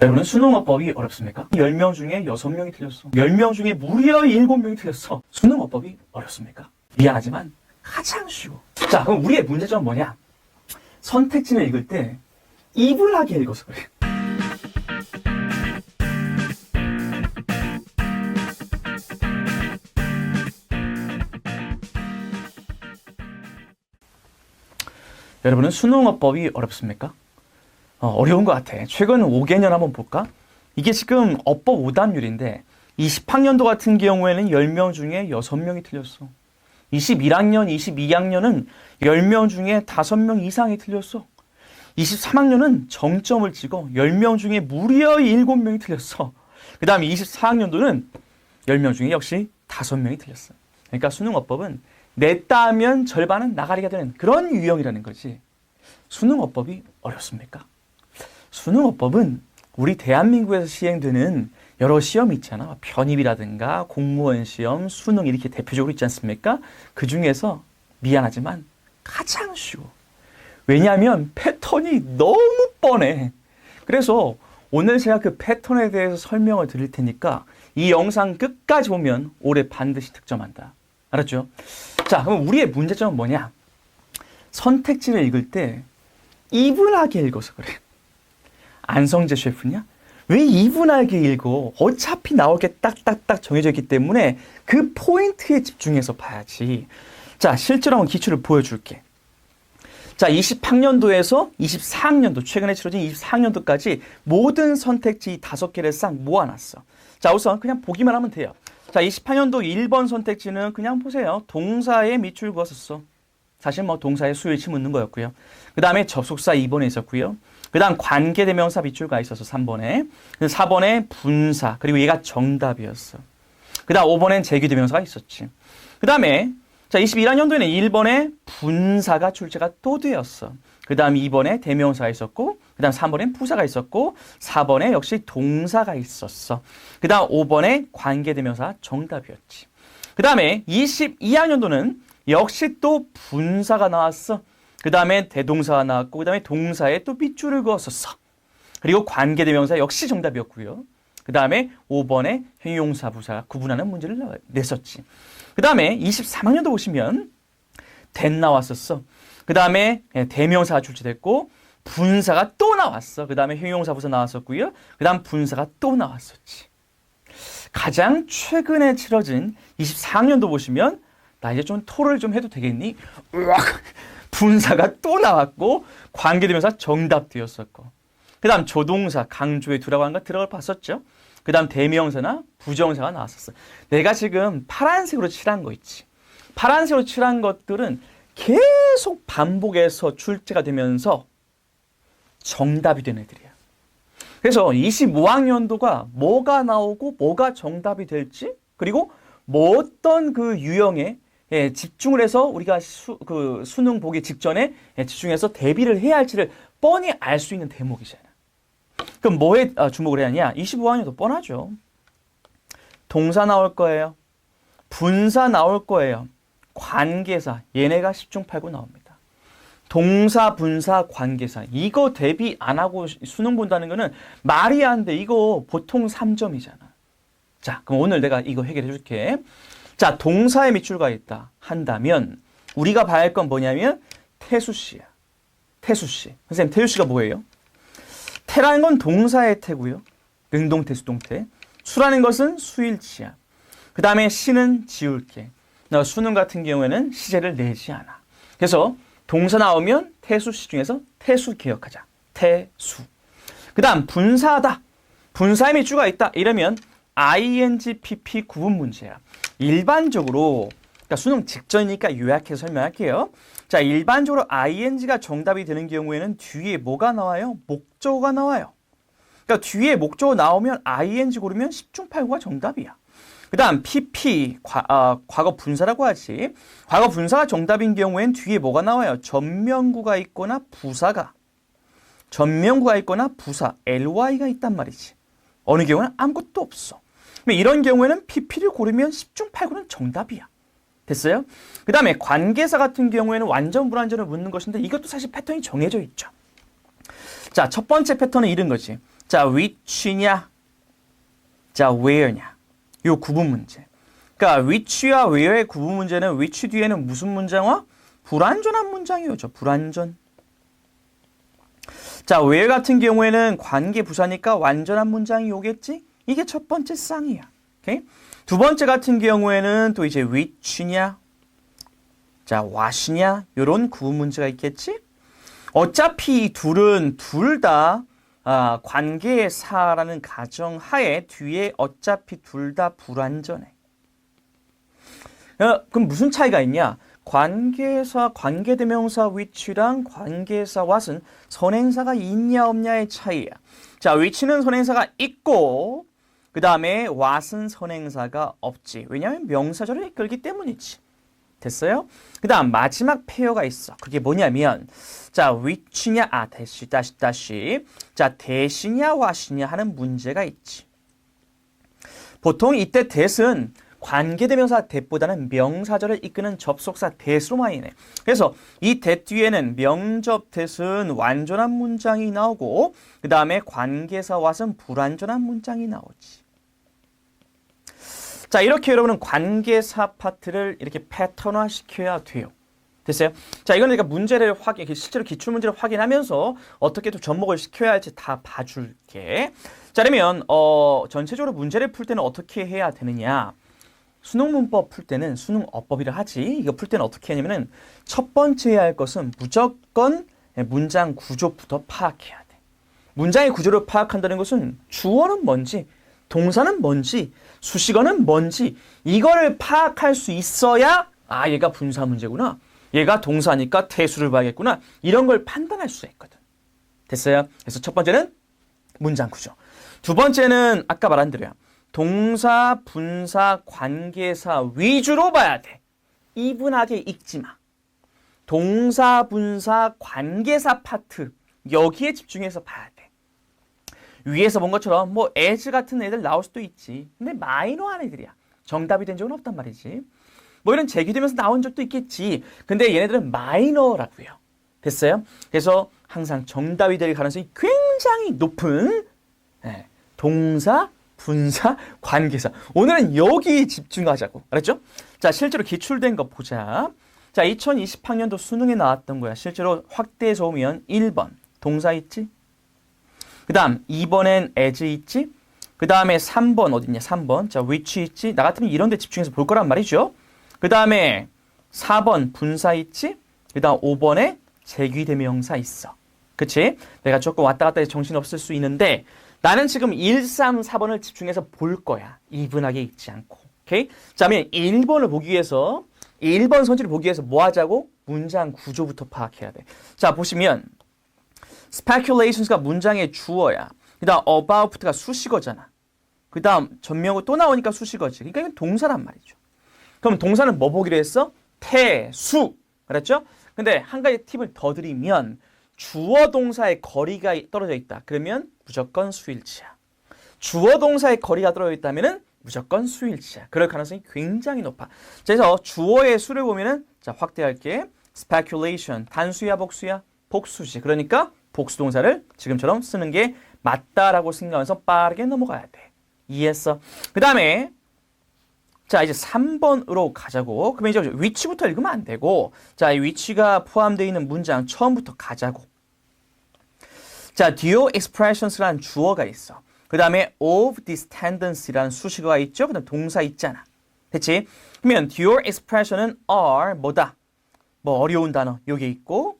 여러분은 수능어법이 어렵습니까? 10명 중에 6명이 틀렸어. 10명 중에 무려 7명이 틀렸어. 수능어법이 어렵습니까? 미안하지만 가장 쉬워. 자, 그럼 우리의 문제점은 뭐냐? 선택지를 읽을 때 이불하게 읽어서 그래. 여러분은 수능어법이 어렵습니까? 어, 려운것 같아. 최근 5개년 한번 볼까? 이게 지금 어법 5단율인데 20학년도 같은 경우에는 10명 중에 6명이 틀렸어. 21학년, 22학년은 10명 중에 5명 이상이 틀렸어. 23학년은 정점을 찍어 10명 중에 무려 7명이 틀렸어. 그 다음에 24학년도는 10명 중에 역시 5명이 틀렸어. 그러니까 수능어법은 냈다 하면 절반은 나가리가 되는 그런 유형이라는 거지. 수능어법이 어렵습니까? 수능어법은 우리 대한민국에서 시행되는 여러 시험이 있잖아. 편입이라든가 공무원 시험, 수능 이렇게 대표적으로 있지 않습니까? 그 중에서 미안하지만 가장 쉬워. 왜냐하면 패턴이 너무 뻔해. 그래서 오늘 제가 그 패턴에 대해서 설명을 드릴 테니까 이 영상 끝까지 보면 올해 반드시 득점한다. 알았죠? 자, 그럼 우리의 문제점은 뭐냐? 선택지를 읽을 때 이분하게 읽어서 그래. 안성재 셰프냐? 왜 이분하게 읽어? 어차피 나올 게 딱딱딱 정해져 있기 때문에 그 포인트에 집중해서 봐야지. 자, 실제로 한번 기출을 보여줄게. 자, 20학년도에서 24학년도, 최근에 치러진 24학년도까지 모든 선택지 다섯 개를 싹 모아놨어. 자, 우선 그냥 보기만 하면 돼요. 자, 28년도 1번 선택지는 그냥 보세요. 동사에 밑줄 그었었어. 사실 뭐 동사에 수일치 묻는 거였고요. 그 다음에 접속사 2번에 있었고요. 그 다음 관계대명사 밑줄 가 있어서 3번에. 4번에 분사. 그리고 얘가 정답이었어. 그 다음 5번엔 제기대명사가 있었지. 그 다음에 자 21학년도에는 1번에 분사가 출제가 또 되었어. 그 다음 2번에 대명사가 있었고 그 다음 3번엔 부사가 있었고 4번에 역시 동사가 있었어. 그 다음 5번에 관계대명사 정답이었지. 그 다음에 22학년도는 역시 또 분사가 나왔어. 그 다음에 대동사가 나왔고 그 다음에 동사에 또 밑줄을 그었었어. 그리고 관계대명사 역시 정답이었고요. 그 다음에 5번에 형용사 부사 구분하는 문제를 냈었지. 그 다음에 23학년도 보시면 된 나왔었어. 그 다음에 대명사가 출제됐고 분사가 또 나왔어. 그 다음에 형용사 부사 나왔었고요. 그 다음 분사가 또 나왔었지. 가장 최근에 치러진 24학년도 보시면 나 이제 좀 토를 좀 해도 되겠니? 으악! 분사가 또 나왔고 관계대명사 정답되었었고 그 다음 조동사 강조에 두라고 한거 들어가 봤었죠? 그 다음 대명사나 부정사가 나왔었어. 내가 지금 파란색으로 칠한 거 있지. 파란색으로 칠한 것들은 계속 반복해서 출제가 되면서 정답이 된 애들이야. 그래서 25학년도가 뭐가 나오고 뭐가 정답이 될지 그리고 뭐 어떤 그 유형에 예, 집중을 해서 우리가 수, 그 수능 보기 직전에 예, 집중해서 대비를 해야 할지를 뻔히 알 수 있는 대목이잖아. 그럼 뭐에 아, 주목을 해야 하냐? 25학년도 뻔하죠. 동사 나올 거예요. 분사 나올 거예요. 관계사 얘네가 10중 8구 나옵니다. 동사, 분사, 관계사 이거 대비 안 하고 수능 본다는 거는 말이 안 돼. 이거 보통 3점이잖아. 자, 그럼 오늘 내가 이거 해결해 줄게. 자, 동사에 밑줄 가 있다 한다면 우리가 봐야 할 건 뭐냐면 태수 씨야. 태수 씨. 선생님, 태수 씨가 뭐예요? 태라는 건 동사의 태고요. 능동태, 수동태. 수라는 것은 수일치야. 그 다음에 시는 지울게. 나 수능 같은 경우에는 시제를 내지 않아. 그래서 동사 나오면 태수 시 중에서 태수 기억하자. 태수. 그 다음 분사다. 분사의 밑줄가 있다. 이러면 ing, pp 구분 문제야. 일반적으로 그러니까 수능 직전이니까 요약해서 설명할게요. 자, 일반적으로 ing가 정답이 되는 경우에는 뒤에 뭐가 나와요? 목적어가 나와요. 그러니까 뒤에 목적어 나오면 ing 고르면 10중 8구가 정답이야. 그 다음 pp 과, 아, 과거 분사라고 하지. 과거 분사가 정답인 경우엔 뒤에 뭐가 나와요? 전명구가 있거나 부사가 전명구가 있거나 부사 ly가 있단 말이지. 어느 경우는 아무것도 없어. 이런 경우에는 pp를 고르면 10중 8구는 정답이야. 됐어요? 그 다음에 관계사 같은 경우에는 완전 불완전을 묻는 것인데 이것도 사실 패턴이 정해져 있죠. 자, 첫 번째 패턴은 이런 거지. 자, which냐? 자, where냐? 요 구분 문제. 그러니까 which와 where의 구분 문제는 which 뒤에는 무슨 문장과 불완전한 문장이 오죠. 불완전. 자, where 같은 경우에는 관계 부사니까 완전한 문장이 오겠지? 이게 첫 번째 쌍이야. 오케이? 두 번째 같은 경우에는 또 이제 which냐? 자, what이냐? 요런 구분 문제가 있겠지? 어차피 이 둘은 둘다 아, 관계사라는 가정하에 뒤에 어차피 둘 다 불완전해. 어, 그럼 무슨 차이가 있냐? 관계사, 관계대명사 which랑 관계사 what은 선행사가 있냐 없냐의 차이야. 자, which는 선행사가 있고 그 다음에 what은 선행사가 없지. 왜냐하면 명사절을 이끌기 때문이지. 됐어요? 그 다음 마지막 페어가 있어. 그게 뭐냐면 자 which냐 아 다시 다시 다시 자 대시냐 what이냐 하는 문제가 있지. 보통 이때 대은 관계대명사 대보다는 명사절을 이끄는 접속사 대수로 많이 내. 그래서 이 대 뒤에는 명접 대은 완전한 문장이 나오고 그 다음에 관계사 what은 불완전한 문장이 나오지. 자, 이렇게 여러분은 관계사 파트를 이렇게 패턴화 시켜야 돼요. 됐어요? 자, 이거는 그러니까 문제를 확인, 실제로 기출 문제를 확인하면서 어떻게 또 접목을 시켜야 할지 다 봐줄게. 자, 그러면 어, 전체적으로 문제를 풀 때는 어떻게 해야 되느냐? 수능 문법 풀 때는 수능 어법이라 하지. 이거 풀 때는 어떻게 하냐면은 첫 번째 해야 할 것은 무조건 문장 구조부터 파악해야 돼. 문장의 구조를 파악한다는 것은 주어는 뭔지, 동사는 뭔지, 수식어는 뭔지 이거를 파악할 수 있어야 아 얘가 분사 문제구나. 얘가 동사니까 태수를 봐야겠구나. 이런 걸 판단할 수가 있거든. 됐어요? 그래서 첫 번째는 문장 구조. 두 번째는 아까 말한 대로야. 동사, 분사, 관계사 위주로 봐야 돼. 이분하게 읽지 마. 동사, 분사, 관계사 파트 여기에 집중해서 봐야 돼. 위에서 본 것처럼 뭐 as 같은 애들 나올 수도 있지. 근데 마이너한 애들이야. 정답이 된 적은 없단 말이지. 뭐 이런 제기되면서 나온 적도 있겠지. 근데 얘네들은 마이너라고요. 됐어요? 그래서 항상 정답이 될 가능성이 굉장히 높은 네, 동사, 분사, 관계사. 오늘은 여기 집중하자고. 알았죠? 자, 실제로 기출된 거 보자. 자, 2020학년도 수능에 나왔던 거야. 실제로 확대해서 오면 1번 동사 있지? 그 다음 2번엔 as 있지? 그 다음에 3번 어딨냐? 3번. 자, which 있지? 나 같으면 이런 데 집중해서 볼 거란 말이죠. 그 다음에 4번 분사 있지? 그 다음 5번에 제귀대명사 있어. 그치? 내가 조금 왔다 갔다 해서 정신없을 수 있는데 나는 지금 1, 3, 4번을 집중해서 볼 거야. 이분하게 읽지 않고. 오케이? 자, 그러면 1번을 보기 위해서 1번 선지를 보기 위해서 뭐 하자고? 문장 구조부터 파악해야 돼. 자, 보시면 speculations가 문장의 주어야. 그 다음 about가 수식어잖아. 그 다음 전명어 또 나오니까 수식어지. 그러니까 이건 동사란 말이죠. 그럼 동사는 뭐 보기로 했어? 태수. 그랬죠? 근데 한 가지 팁을 더 드리면 주어 동사의 거리가 떨어져 있다. 그러면 무조건 수일치야. 주어 동사의 거리가 떨어져 있다면은 무조건 수일치야. 그럴 가능성이 굉장히 높아. 그래서 주어의 수를 보면은 자 확대할게. speculation 단수야 복수야 복수지. 그러니까 복수동사를 지금처럼 쓰는 게 맞다라고 생각하면서 빠르게 넘어가야 돼. 이해했어? 그 다음에 자 이제 3번으로 가자고. 그러면 이제 위치부터 읽으면 안 되고 자이 위치가 포함되어 있는 문장 처음부터 가자고. 자 dual expressions라는 주어가 있어. 그 다음에 of this tendency라는 수식어가 있죠. 그 다음 동사 있잖아. 됐지? 그러면 dual expression은 are 뭐다? 뭐 어려운 단어 여기 있고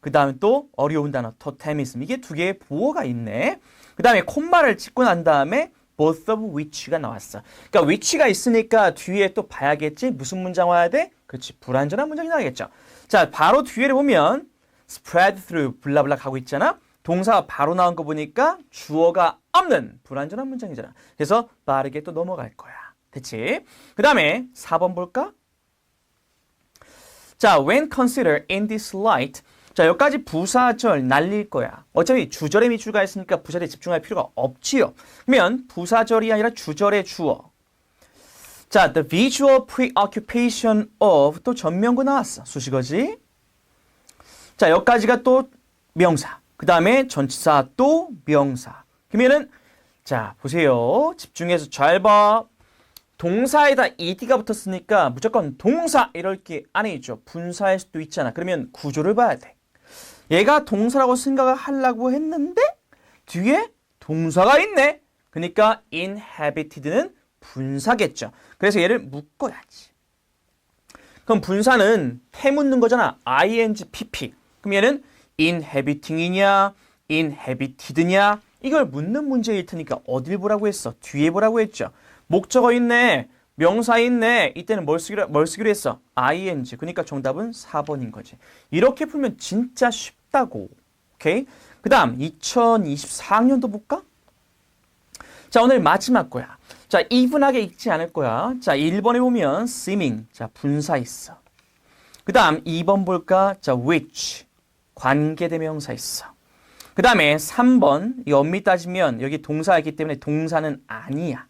그 다음에 또 어려운 단어 토테미즘 이게 두 개의 보어가 있네. 그 다음에 콤마를 찍고 난 다음에 both of which가 나왔어. 그러니까 which가 있으니까 뒤에 또 봐야겠지. 무슨 문장 와야 돼? 그렇지. 불완전한 문장이 나와야겠죠. 자, 바로 뒤에를 보면 spread through 블라블라 가고 있잖아. 동사가 바로 나온 거 보니까 주어가 없는 불완전한 문장이잖아. 그래서 빠르게 또 넘어갈 거야. 됐지? 그 다음에 4번 볼까? 자, when considered in this light, 자, 여기까지 부사절 날릴 거야. 어차피 주절에 미주가 있으니까 부사절에 집중할 필요가 없지요. 그러면 부사절이 아니라 주절의 주어. 자, the visual preoccupation of 또 전명구 나왔어. 수식어지. 자, 여기까지가 또 명사. 그 다음에 전치사 또 명사. 그러면은 자 보세요. 집중해서 잘 봐. 동사에다 ed가 붙었으니까 무조건 동사 이럴 게 있죠. 분사일 수도 있잖아. 그러면 구조를 봐야 돼. 얘가 동사라고 생각을 하려고 했는데 뒤에 동사가 있네. 그러니까 inhabited는 분사겠죠. 그래서 얘를 묶어야지. 그럼 분사는 태 묻는 거잖아. ing, pp. 그럼 얘는 inhabiting이냐, inhabited냐 이걸 묻는 문제일 테니까 어딜 보라고 했어? 뒤에 보라고 했죠. 목적어 있네. 명사 있네. 이때는 뭘 쓰기로, 뭘 쓰기로 했어? ing. 그러니까 정답은 4번인 거지. 이렇게 풀면 진짜 쉽다고. 오케이? 그 다음 2024학년도 볼까? 자, 오늘 마지막 거야. 자, 이분하게 읽지 않을 거야. 자, 1번에 보면 seeming. 자, 분사 있어. 그 다음 2번 볼까? 자, which. 관계대명사 있어. 그 다음에 3번, 이 엄밀히 따지면 여기 동사가 있기 때문에 동사는 아니야.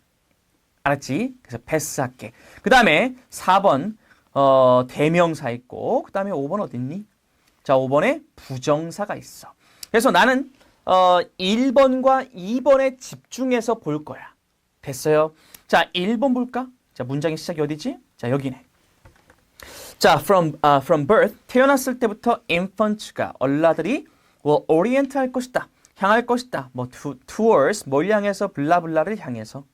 알았지? 그래서 패스할게. 그 다음에 4번, 어, 대명사 있고, 그 다음에 5번 어딨니? 자, 5번에 부정사가 있어. 그래서 나는, 어, 1번과 2번에 집중해서 볼 거야. 됐어요? 자, 1번 볼까? 자, 문장의 시작이 어디지? 자, 여기네. 자, from uh, from birth 태어났을 때부터 infant가 얼라들이 will orient 할 것이다. 향할 것이다. 뭐 to, towards 뭘 향해서 블라블라를 향해서.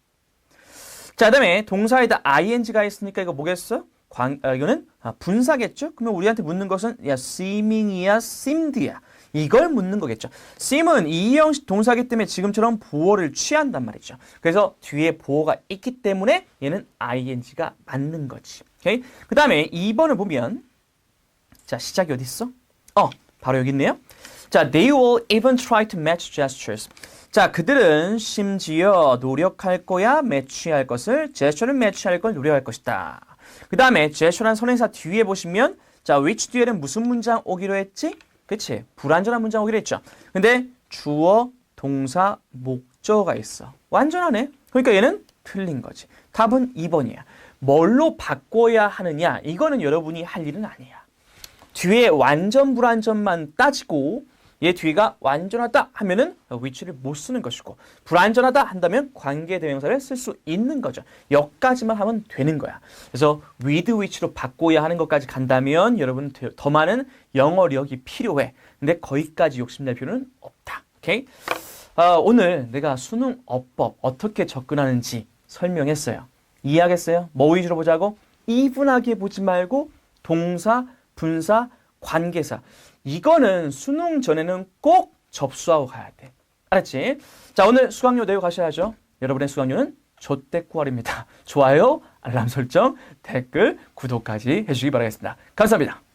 자, 그다음에 동사에다 ing가 있으니까 이거 뭐겠어? 광, 어, 이거는 아, 분사겠죠? 그러면 우리한테 묻는 것은 야 seeming이야, seemed야. 이걸 묻는 거겠죠. seem은 이 형식 동사기 때문에 지금처럼 보어를 취한단 말이죠. 그래서 뒤에 보어가 있기 때문에 얘는 ing가 맞는 거지. 오케이? 그 다음에 2번을 보면 자 시작이 어디 있어? 어 바로 여기 있네요. 자 they will even try to match gestures. 자 그들은 심지어 노력할 거야 매치할 것을 제스처를 매치할 걸 노력할 것이다. 그 다음에 제스처란 선행사 뒤에 보시면 자 which 뒤에는 무슨 문장 오기로 했지? 그치 불완전한 문장 오기로 했죠. 근데 주어 동사 목적어가 있어. 완전하네. 그러니까 얘는 틀린 거지. 답은 2번이야. 뭘로 바꿔야 하느냐? 이거는 여러분이 할 일은 아니야. 뒤에 완전 불완전만 따지고 얘 뒤가 완전하다 하면은 위치를 못 쓰는 것이고 불완전하다 한다면 관계 대명사를 쓸 수 있는 거죠. 여기까지만 하면 되는 거야. 그래서 with which로 바꿔야 하는 것까지 간다면 여러분 더 많은 영어력이 필요해. 근데 거기까지 욕심낼 필요는 없다. 오케이? 아, 오늘 내가 수능 어법 어떻게 접근하는지 설명했어요. 이해하겠어요? 뭐 위주로 보자고? 이분하게 보지 말고 동사, 분사, 관계사. 이거는 수능 전에는 꼭 접수하고 가야 돼. 알았지? 자, 오늘 수강료 내고 가셔야죠. 여러분의 수강료는 조떼꾸알입니다. 좋아요, 알람 설정, 댓글, 구독까지 해주시기 바라겠습니다. 감사합니다.